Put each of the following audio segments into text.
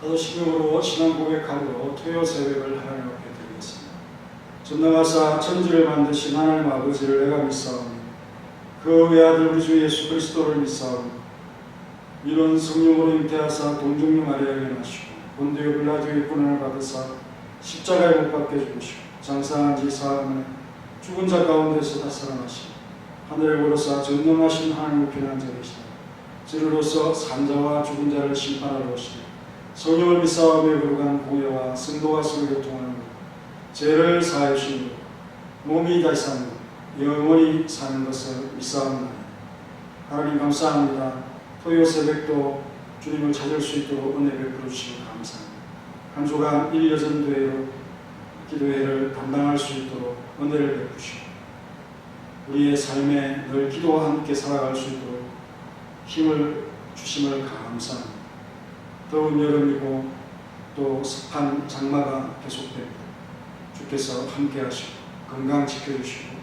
사도신경으로 신앙 고백하고 토요 새벽을 하나님 앞에 드리겠습니다. 전능하사 천지를 만드신 하나님 아버지를 내가 믿사오니 그 외아들 우리 주 예수 그리스도를 믿사오니 이런 성령으로 잉태하사 동정녀 마리아에게 나시고 본디오 빌라도의 고난을 받으사 십자가에 못 박혀 죽으시고 장사한 지 사흘 죽은 자 가운데서 다 살아나시고 하늘에 오르사 전능하신 하나님의 피난자이시다. 저로서 산자와 죽은 자를 심판하러 오시고 성령을 믿사오며 거룩한 성도와 서로 교통하는 것 죄를 주시는 것 몸이 다시 사는 것 영원히 사는 것을 믿사옵니다. 하나님 감사합니다. 토요 새벽도 주님을 찾을 수 있도록 은혜 베풀어 주시고 감사합니다. 한 주간 일여전도회로 기도회를 감당할 수 있도록 은혜를 베푸시고 우리의 삶에 늘 기도와 함께 살아갈 수 있도록 힘을 주심을 감사합니다. 더운 여름이고 또 습한 장마가 계속됩니다. 주께서 함께 하시고 건강 지켜주시고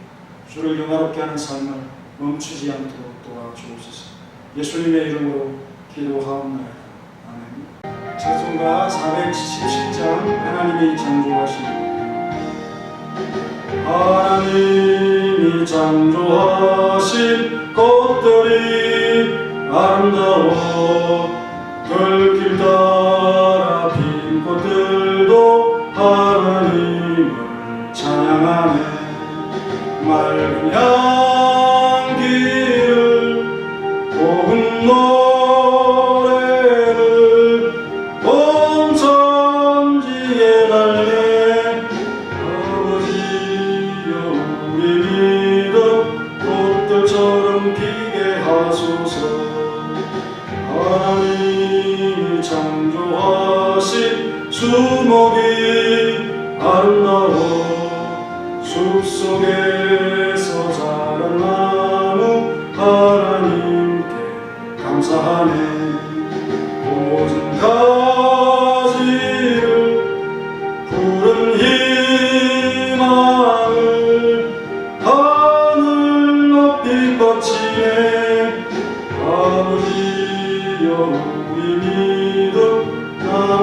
주를 영화롭게 하는 삶을 멈추지 않도록 도와주옵소서. 예수님의 이름으로 기도하옵나이다. 아멘. 찬송가 477장 하나님이 창조하신 하나님이 창조하신 꽃들이 아름다워 들길 따 수목이 아름다워 숲속에서 자란 나무 하나님께 감사하네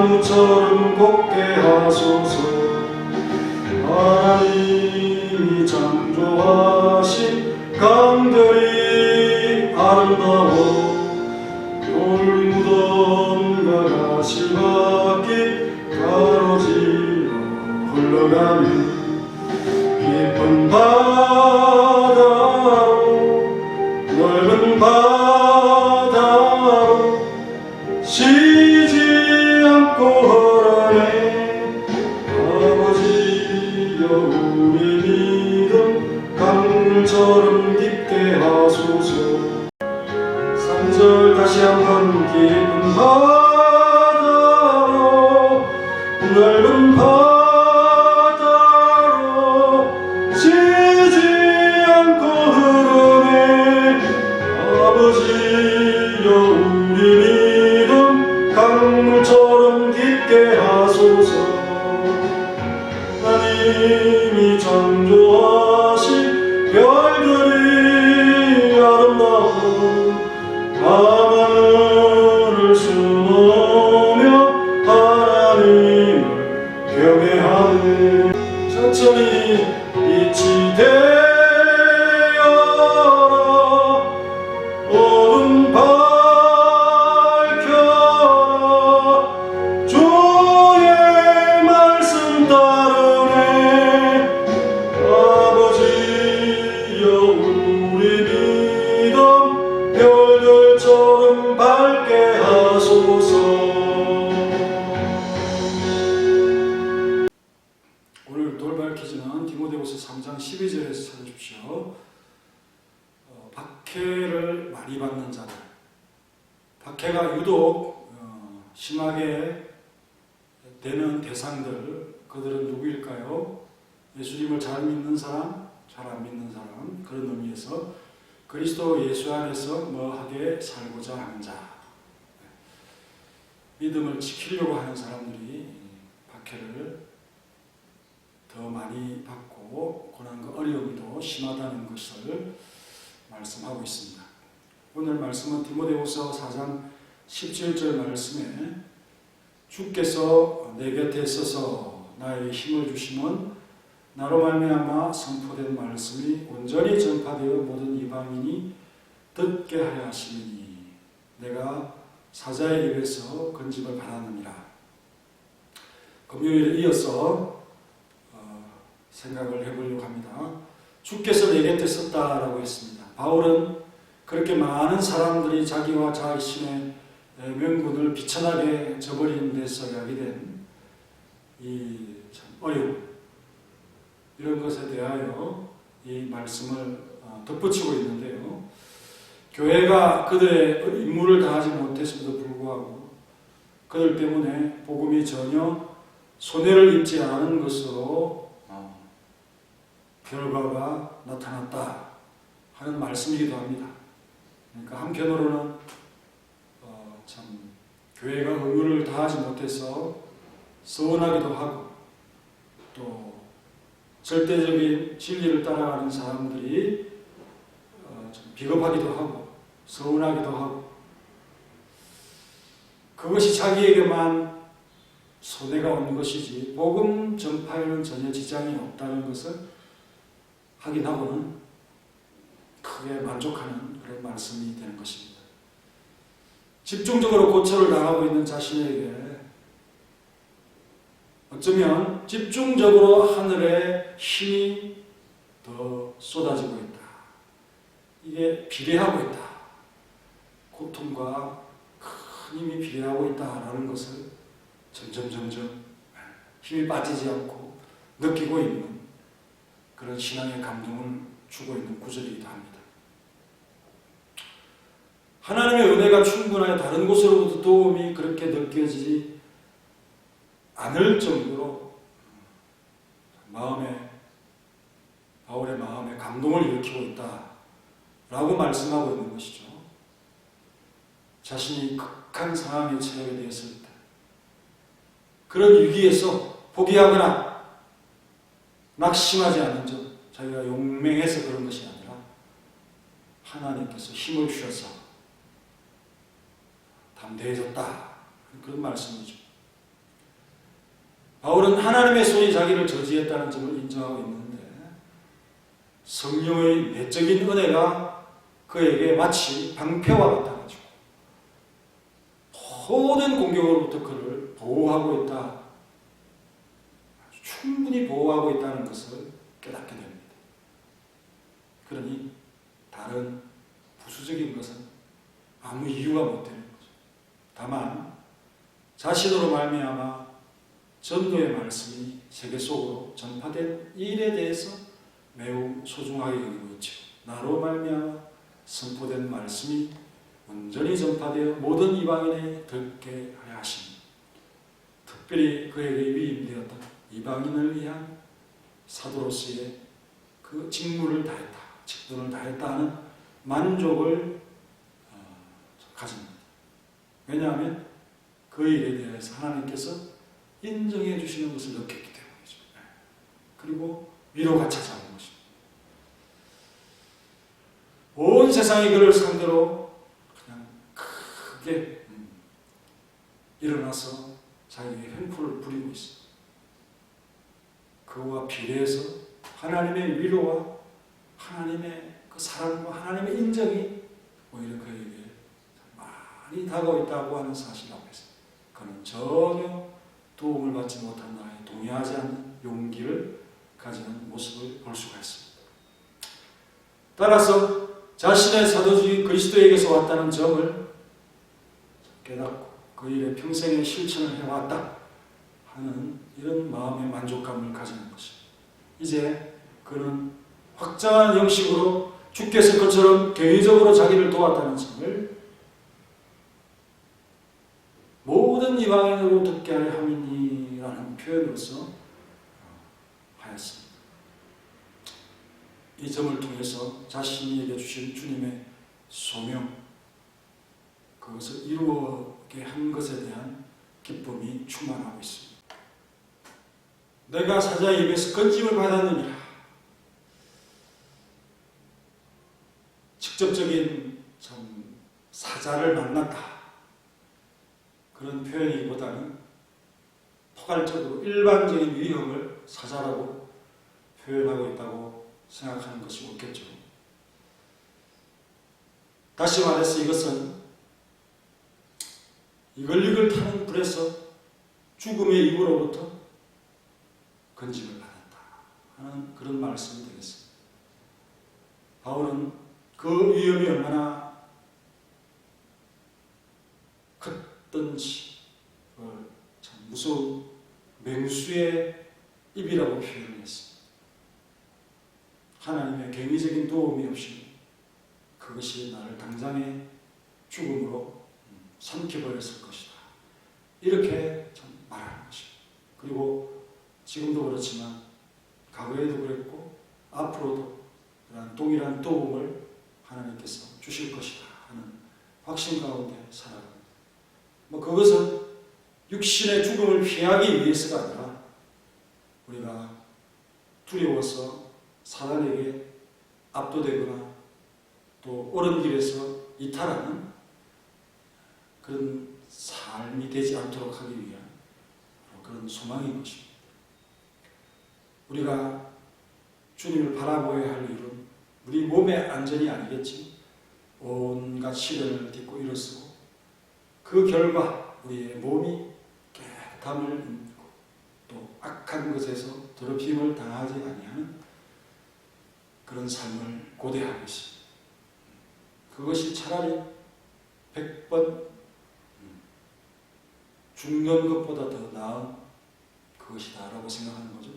나무처럼 곱게 하소서. 하나님이 창조하신 강들이 아름다워 돌무덤과 가시밭길 가로질러 흘러가는 깊은 바 하소서. 하나님이 창조하신 별들 되는 대상들, 그들은 누구일까요? 예수님을 잘 믿는 사람, 잘 안 믿는 사람 그런 의미에서 그리스도 예수 안에서 뭐하게 살고자 하는 자, 믿음을 지키려고 하는 사람들이 박해를 더 많이 받고 고난과 어려움도 심하다는 것을 말씀하고 있습니다. 오늘 말씀은 디모데후서 4장 17절 말씀에 주께서 내 곁에 있어서 나의 힘을 주심은 나로 말미암아 선포된 말씀이 온전히 전파되어 모든 이방인이 듣게 하려 하시니 내가 사자의 입에서 건집을 받았느니라. 금요일에 이어서 어, 생각을 해보려고 합니다. 주께서 내 곁에 있었다라고 했습니다. 바울은 그렇게 많은 사람들이 자기와 자신의 명분을 비천하게 저버린 데서 야기 된이 어려움 이런 것에 대하여 이 말씀을 어, 덧붙이고 있는데요. 교회가 그들의 임무를 다하지 못했음에도 불구하고 그들 때문에 복음이 전혀 손해를 입지 않은 것으로 어, 결과가 나타났다 하는 말씀이기도 합니다. 그러니까 한편으로는 어, 참 교회가 의무를 다하지 못해서 서운하기도 하고 또 절대적인 진리를 따라가는 사람들이 어, 좀 비겁하기도 하고 서운하기도 하고 그것이 자기에게만 손해가 오는 것이지 복음 전파에는 전혀 지장이 없다는 것을 확인하고는 크게 만족하는 그런 말씀이 되는 것입니다. 집중적으로 고초를 당하고 있는 자신에게 어쩌면 집중적으로 하늘의 힘이 더 쏟아지고 있다. 이게 비례하고 있다. 고통과 큰 힘이 비례하고 있다라는 것을 점점 점점 힘이 빠지지 않고 느끼고 있는 그런 신앙의 감동을 주고 있는 구절이기도 합니다. 하나님의 은혜가 충분하여 다른 곳으로부터 도움이 그렇게 느껴지지 않을 정도로 마음에 바울의 마음에 감동을 일으키고 있다라고 말씀하고 있는 것이죠. 자신이 극한 상황에 처하게 되었을 때 그런 위기에서 포기하거나 낙심하지 않은 점 자기가 용맹해서 그런 것이 아니라 하나님께서 힘을 주셔서 담대해졌다 그런 말씀이죠. 바울은 하나님의 손이 자기를 저지했다는 점을 인정하고 있는데 성령의 내적인 은혜가 그에게 마치 방패와 같아가지고 모든 공격으로부터 그를 보호하고 있다. 충분히 보호하고 있다는 것을 깨닫게 됩니다. 그러니 다른 부수적인 것은 아무 이유가 못 되는 거죠. 다만 자신으로 말미암아 전도의 말씀이 세계 속으로 전파된 이 일에 대해서 매우 소중하게 여기고 있죠. 나로 말미암아 선포된 말씀이 온전히 전파되어 모든 이방인에 듣게 하여 하시니 특별히 그에게 위임되었던 이방인을 위한 사도로서의 그 직무를 다했다, 직분을 다했다 하는 만족을 어, 가집니다. 왜냐하면 그 일에 대해서 하나님께서 인정해 주시는 것을 느꼈기 때문이죠. 네. 그리고 위로가 찾아오는 것입니다. 온 세상이 그를 상대로 그냥 크게 음, 일어나서 자기에게 횡포를 부리고 있습니다. 그와 비례해서 하나님의 위로와 하나님의 그 사랑과 하나님의 인정이 오히려 그에게 많이 다가오 있다고 하는 사실 앞에서 그는 전혀 도움을 받지 못한 나에 동의하지 않는 용기를 가지는 모습을 볼 수가 있습니다. 따라서 자신의 사도적인 그리스도에게서 왔다는 점을 깨닫고 그 일에 평생의 실천을 해왔다 하는 이런 마음의 만족감을 가지는 것입니다. 이제 그는 확장한 형식으로 주께서 그처럼 개인적으로 자기를 도왔다는 점을 모든 이방인으로 듣게 하려 함이니라는 표현으로서 하였습니다. 이 점을 통해서 자신에게 주신 주님의 소명, 그것을 이루게 한 것에 대한 기쁨이 충만하고 있습니다. 내가 사자의 입에서 건짐을 받았느니라. 직접적인 참 사자를 만났다. 표현이기보다는 포괄적으로 일반적인 위험을 사자라고 표현하고 있다고 생각하는 것이 옳겠죠. 다시 말해서 이것은 이글이글 타는 불에서 죽음의 입으로부터 건짐을 받았다 하는 그런 말씀이 되겠습니다. 바울은 그 위험이 얼마나 컸던지 무서운 맹수의 입이라고 표현을 했습니다. 하나님의 경이적인 도움이 없이 그것이 나를 당장의 죽음으로 삼켜버렸을 것이다. 이렇게 참 말하는 것입니다. 그리고 지금도 그렇지만 과거에도 그랬고 앞으로도 그러한 동일한 도움을 하나님께서 주실 것이다 하는 확신 가운데 살아갑니다. 뭐 그것은 육신의 죽음을 피하기 위해서가 아니라 우리가 두려워서 사단에게 압도되거나 또 옳은 길에서 이탈하는 그런 삶이 되지 않도록 하기 위한 그런 소망인 것입니다. 우리가 주님을 바라보아야 할 일은 우리 몸의 안전이 아니겠지. 온갖 시련을 딛고 일어서고 그 결과 우리의 몸이 입고 또 악한 것에서 더럽힘을 당하지 아니하는 그런 삶을 고대하고 있습니다. 그것이 차라리 백번 죽는 것보다 더 나은 그것이다라고 생각하는 거죠.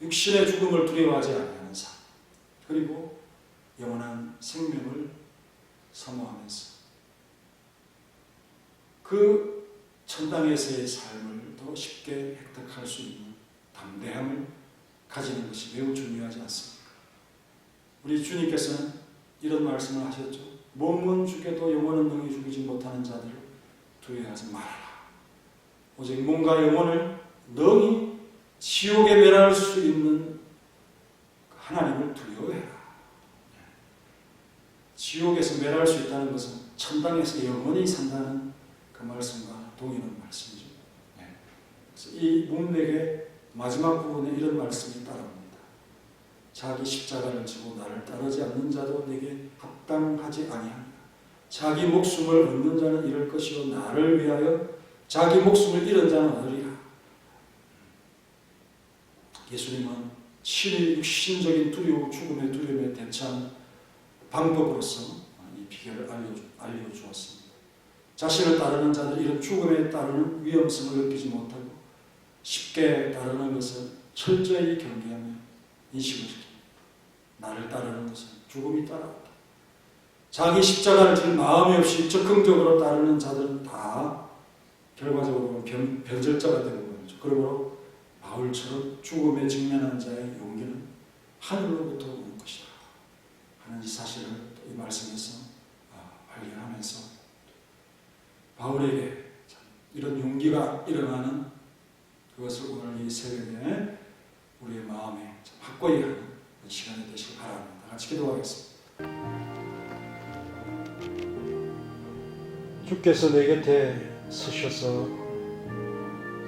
육신의 죽음을 두려워하지 않는 삶 그리고 영원한 생명을 사모하면서 그 천당에서의 삶을 더 쉽게 획득할 수 있는 담대함을 가지는 것이 매우 중요하지 않습니까? 우리 주님께서는 이런 말씀을 하셨죠. 몸은 죽여도 영혼은 능히 죽이지 못하는 자들을 두려워하지 말아라. 오직 몸과 영혼을 능히 지옥에 멸할 수 있는 하나님을 두려워해라. 지옥에서 멸할 수 있다는 것은 천당에서 영원히 산다는 그 말씀과 동의하는 말씀이죠. 그래서 이 문맥의 마지막 부분에 이런 말씀이 따라옵니다. 자기 십자가를 지고 나를 따르지 않는 자도 내게 합당하지 아니하니라. 자기 목숨을 얻는 자는 잃을 것이요 나를 위하여 자기 목숨을 잃은 자는 얻으리라. 예수님은 신의 육신적인 두려움, 죽음의 두려움에 대처하는 방법으로서 이 비결을 알려주, 알려주었습니다. 자신을 따르는 자들 이런 죽음에 따르는 위험성을 느끼지 못하고 쉽게 따르는 것을 철저히 경계하며 인식을 시킵니다. 나를 따르는 것은 죽음이 따라온다. 자기 십자가를 질 마음이 없이 적극적으로 따르는 자들은 다 결과적으로 변, 변절자가 되는 거죠. 그러므로 바울처럼 죽음에 직면한 자의 용기는 하늘로부터 오는 것이다. 하는 이 사실을 이 말씀에서 발견하면서 바울에게 이런 용기가 일어나는 그것을 오늘 이 새벽에 우리의 마음에 확고히 하는 시간이 되시길 바랍니다. 같이 기도하겠습니다. 주께서 내 곁에 서셔서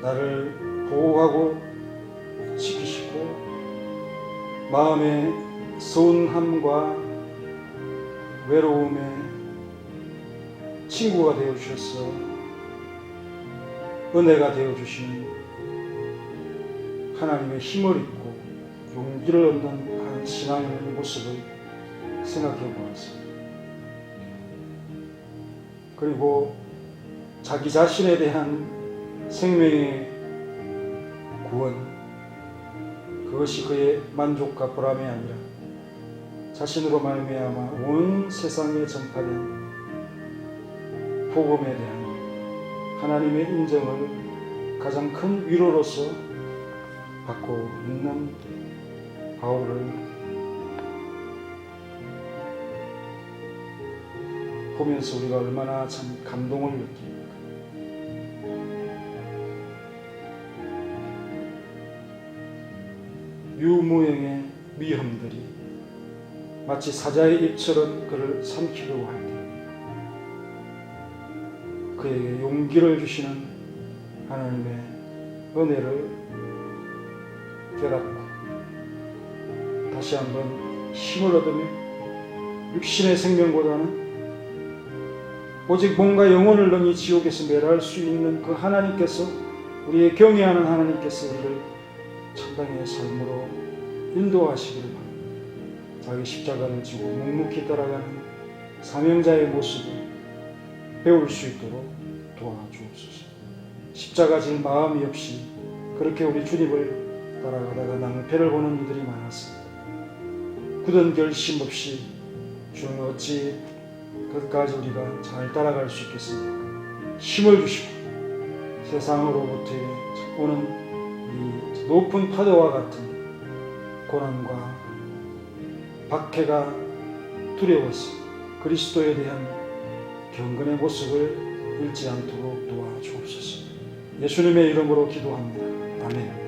나를 보호하고 지키시고 마음의 서운함과 외로움에 친구가 되어 주셔서 은혜가 되어 주신 하나님의 힘을 입고 용기를 얻는 한 신앙의 모습을 생각해 보았습니다. 그리고 자기 자신에 대한 생명의 구원, 그것이 그의 만족과 보람이 아니라 자신으로 말미암아 온 세상에 전파된 복음에 대한 하나님의 인정을 가장 큰 위로로서 받고 있는 바울을 보면서 우리가 얼마나 참 감동을 느낍니까? 유무형의 위험들이 마치 사자의 입처럼 그를 삼키려고 할때 그에게 용기를 주시는 하나님의 은혜를 깨닫고 다시 한번 힘을 얻으며 육신의 생명보다는 오직 몸과 영혼을 능히 지옥에서 멸할 수 있는 그 하나님께서 우리의 경외하는 하나님께서 우리를 천당의 삶으로 인도하시기를 바랍니다. 자기 십자가를 지고 묵묵히 따라가는 사명자의 모습을 배울 수 있도록 도와주옵소서. 십자가 질 마음이 없이 그렇게 우리 주님을 따라가다가 낭패를 보는 이들이 많았습니다. 굳은 결심 없이 주는 어찌 끝까지 우리가 잘 따라갈 수 있겠습니까? 힘을 주시고 세상으로부터 오는 이 높은 파도와 같은 고난과 박해가 두려워서 그리스도에 대한 경건의 모습을 잃지 않도록 도와주옵소서. 예수님의 이름으로 기도합니다. 아멘.